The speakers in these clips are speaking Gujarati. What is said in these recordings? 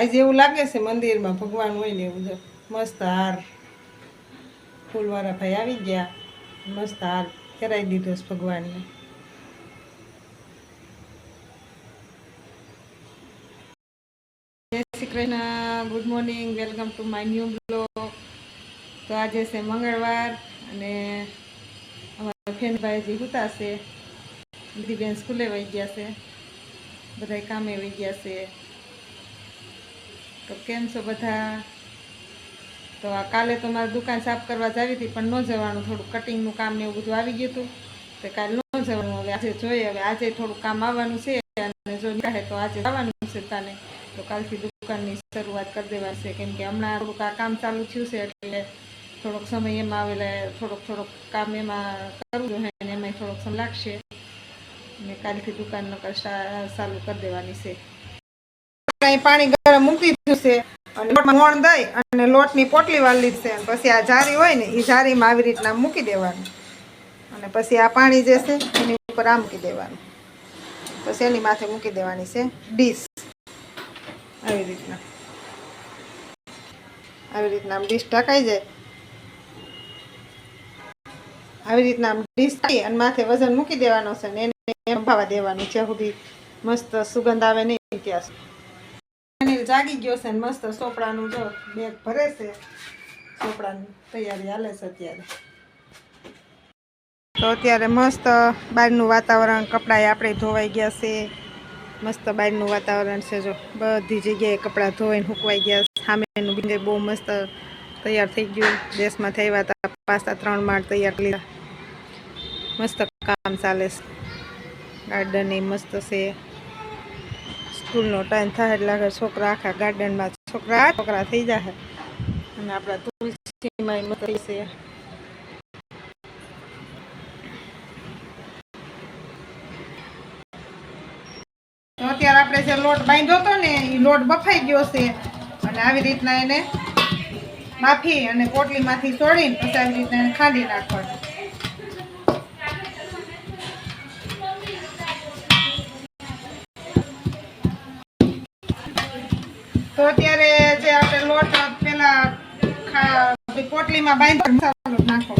આજ એવું લાગે છે મંદિરમાં ભગવાન હોય ને એવું મસ્ત હાર. ફૂલવાળા ભાઈ આવી ગયા. મસ્ત હાર કરાવી દીધો છે ભગવાનને. જય Shri Krishna. Good morning welcome to my new blog તો આજે છે મંગળવાર અને અમારા ફેનભાઈજી હુતાશે બધી બેન સ્કૂલે વહી ગયા છે. બધા કામે વહી ગયા છે. તો કેમ છો બધા? તો આ કાલે તો મારે દુકાન સાફ કરવા જાવી હતી, પણ ન જવાનું. થોડું કટિંગનું કામ ને એવું બધું આવી ગયું હતું. તો કાલે ન જવાનું. હવે આજે જોઈએ. હવે આજે થોડું કામ આવવાનું છે અને જો નીકળે તો આજે આવવાનું છે તાને. તો કાલથી દુકાનની શરૂઆત કરી દેવાની કેમ કે હમણાં થોડુંક આ કામ ચાલુ થયું છે, એટલે થોડોક સમય એમાં આવેલા, થોડોક થોડોક કામ એમાં કરવું જોઈએ અને એમાં થોડોક સમય લાગશે. અને કાલથી દુકાનનો ચાલુ કરી દેવાની છે. પાણી ગરમ મૂકી છે. અને મોણ દઈ અને લોટની પોટલી વાળી છે. અને પછી આ જારી હોય ને એ જારીમાં આવી રીતના મૂકી દેવાનું. અને પછી આ પાણી જે છે, એની ઉપર આ મૂકી દેવાનું. પછી એની માથે મૂકી દેવાની છે ડીશ. આવી રીતના. આવી રીતના ડીશ ઢકાઈ જાય. આવી રીતના ડીશ થઈ અને માથે વજન મૂકી દેવાનો છે ને એને સંભાવા દેવાનું જ્યાં સુધી મસ્ત સુગંધ આવે નહીં ત્યાં સુધી. જાગી ગયો છે ને મસ્ત સોપડાનું જો બેગ ભરે છે. સોપડાની તૈયારી હાલે છે અત્યારે. તો અત્યારે મસ્ત બહારનું વાતાવરણ કપડાં આપણે ધોવાઈ ગયા છે. મસ્ત બહારનું વાતાવરણ છે જો. બધી જગ્યાએ કપડાં ધોવાઈને હુકવાઈ ગયા. સામેનું બિંદે બહુ મસ્ત તૈયાર થઈ ગયું. દેશમાં થયા હતા પાસ્તા ત્રણ માળ તૈયાર લીધા. મસ્ત કામ ચાલે છે. ગાર્ડન એ મસ્ત છે. સ્કૂલનો ટાઈમ થાય એટલે આગળ છોકરા આખા ગાર્ડનમાં છોકરા છોકરા થઈ જશે અને આપણા તુલસીમાં છે. અત્યારે આપણે જે લોટ બાંધ્યો હતો ને એ લોટ બફાઈ ગયો છે. અને આવી રીતના એને માફી અને પોટલીમાંથી ચોળીને પછી આવી રીતના એને ખાંડી નાખવાનું. અત્યારે જે આપણે લોટ પેલા બધી પોટલીમાં બાંધ્યો મસાલો નાખો.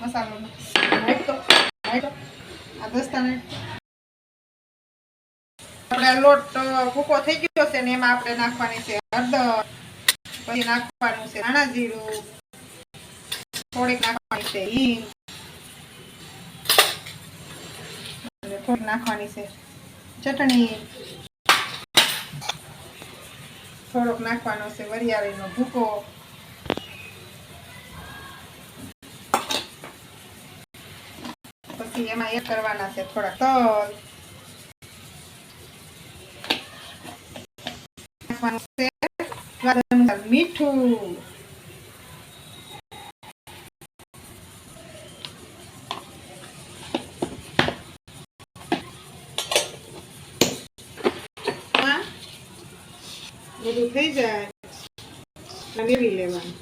મસાલો. આ દસ્તાને આપણે લોટ ભૂકો થઈ ગયો છે ને એમાં આપણે નાખવાની છે હળદર, પછી નાખવાનું છે ધાણા જીરું, થોડીક નાખવાની છે હિંગ થોડીક નાખવાની છે ચટણી થોડોક નાખવાનો છે, વરિયાળીનો ભૂકો. પછી એમાં એ કરવાના છે થોડા તલ. નાખવાનું છે મીઠું. થઈ જાય. મેળવી લેવાનું.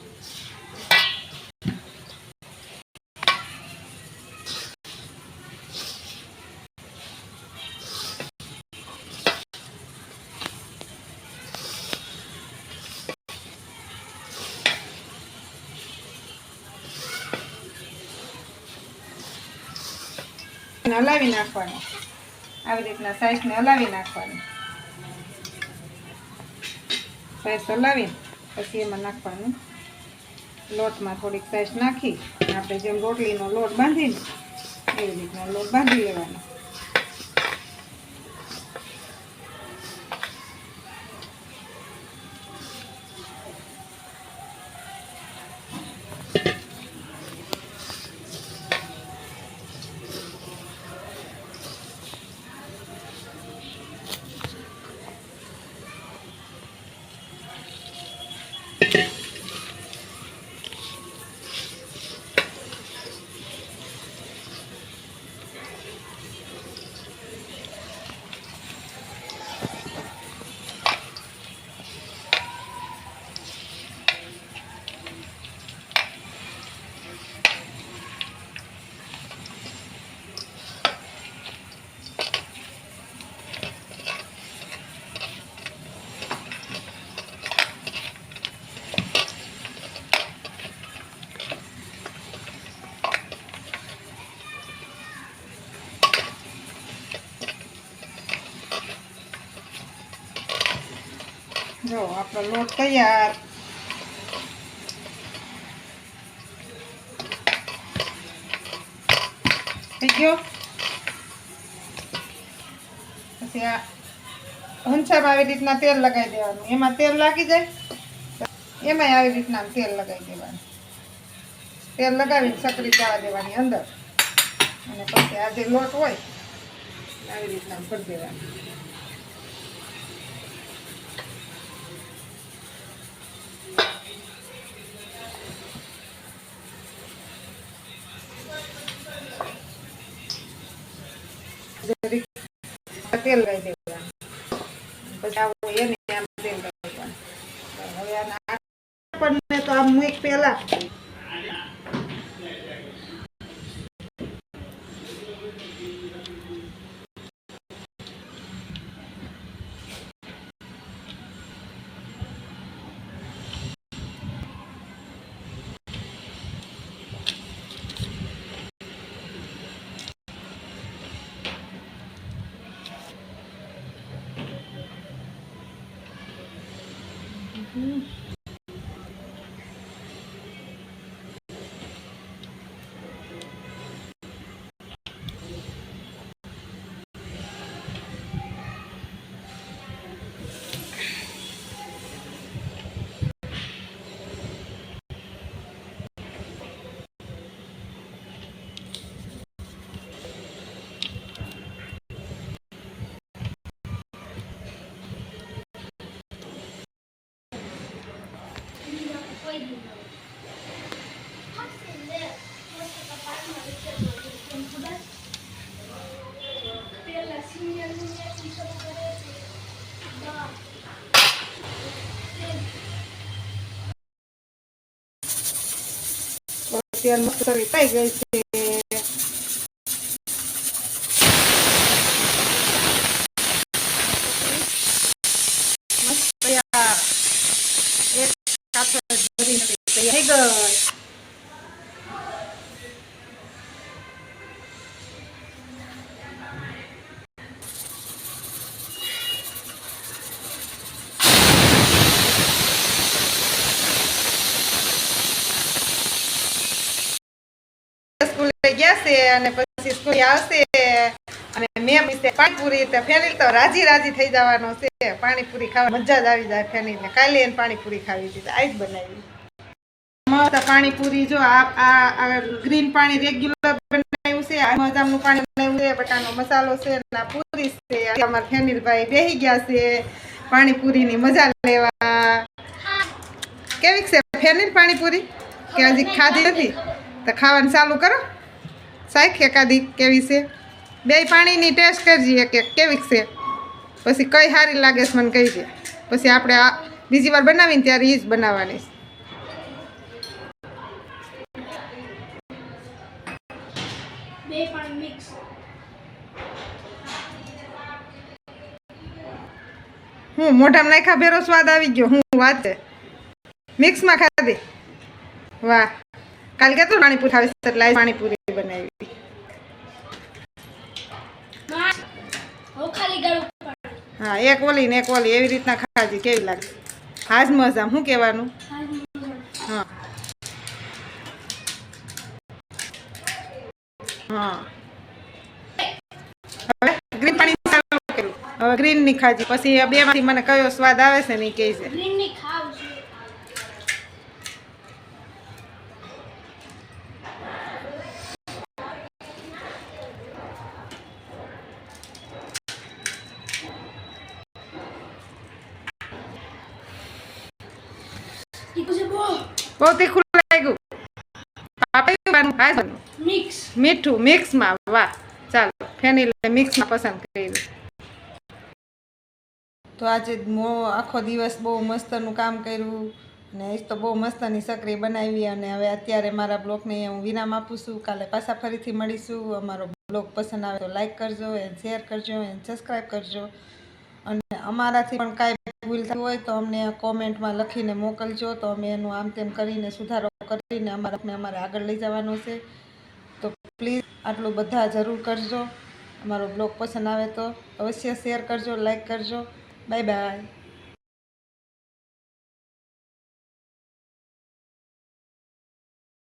હલાવી નાખવાનું. આવી રીતના સાઈઝને હલાવી નાખવાનું. સાઈઝ હલાવીને પછી એમાં નાખવાનું. લોટમાં થોડીક સાઈઝ નાખી આપણે જેમ રોટલીનો લોટ બાંધીને એવી રીતના લોટ બાંધી લેવાનો. આપણો લોટ તૈયાર થઈ ગયો પછી આ હંસામાં આવી રીતના તેલ લગાવી દેવાનું એમાં તેલ લાગી જાય એમાંય આવી રીતના તેલ લગાવી દેવાનું તેલ લગાવીને સકરી જવા દેવાની અંદર અને પછી આ જે લોટ હોય આવી રીતના ભરી દેવાનું જરીક તેલ લઈ દેવાનું પછી આવું એને આમ તેલ લઈ દેવાનું હવે આના આપણને તો આમ મૂક પહેલા તેલ મસ્ત કરી થઈ ગઈ છે મસ્ત તૈયાર એક કાથા ભરીને તૈયાર થઈ ગઈ સ્કૂલે ગયા અને પછી સ્કૂલ આવશે. અને મેં પાણીપુરી તો તો રાજી રાજી થઈ જવાનો છે. પાણીપુરી ખાવા મજા જ આવી જાય ફેનિલ ને કાલે એને પાણીપુરી ખાવી હતી તો જ બનાવી. મસ્ત પાણીપુરી જો આ આ આ ગ્રીન પાણી રેગ્યુલર બનાવ્યું છે. આ મજાનું પાણી બનાવ્યું છે. બટાનો મસાલો છે અને પૂરી છે. અમારા ફેનિલભાઈ બેહી ગયા છે પાણીપુરીની મજા લેવા. કેવીક છે ફેનિલ પાણીપુરી? કે હજી ખાધી નથી? તો ખાવાનું ચાલુ કરો. શાક એકાદી કેવી છે? બે પાણીની ટેસ્ટ કરજી કે કેવી છે? પછી કઈ સારી લાગે છે મને કહીજે. પછી આપણે આ બીજી વાર બનાવીને ત્યારે એ જ બનાવવાની છે. બે પણ મિક્સ હું મોઢામાં નાખ્યા ભેરો સ્વાદ આવી ગયો હું વાત છે. મિક્સમાં ખાધી. વાહ. કાલ કેટલું પાણીપુરી ખાવી છે? એટલે પાણીપુરી બનાવી. હા, એક ઓલી ને એક ઓલી, એવી રીતના ખાધી, કેવી લાગે? હાજ મજા, શું કહેવાનું? હા. હવે ગ્રીનની ખાજી પછી બે માંથી મને કયો સ્વાદ આવે છે ને એ કહે છે ગ્રીનની ખાવ છું તીખું છે બહુ તીખું લાગ્યું. આપણે? હાજ મિક્સ. મીઠું. મિક્સમાં? વાહ. ચાલો ફેનિલ મિક્સમાં પસંદ કર્યું. તો આજે મો આખો દિવસ બહુ મસ્તનું કામ કર્યું ને એ તો બહુ મસ્તની સકરી બનાવી અને હવે અત્યારે મારા બ્લોગને હું વિરામ આપું છું. કાલે પાછા ફરીથી મળીશું. અમારો બ્લોગ પસંદ આવે તો લાઈક કરજો એન્ડ શેર કરજો એન્ડ સબસ્ક્રાઈબ કરજો. અને અમારાથી પણ કાંઈ ભૂલ થઈ હોય તો અમને કોમેન્ટમાં લખીને મોકલજો. તો અમે એનું આમ તેમ કરીને સુધારો કરીને અમારાને અમારે આગળ લઈ જવાનો છે. તો પ્લીઝ આટલું બધા જરૂર કરજો. અમારો બ્લોગ પસંદ આવે તો અવશ્ય શેર કરજો, લાઈક કરજો. Bye bye.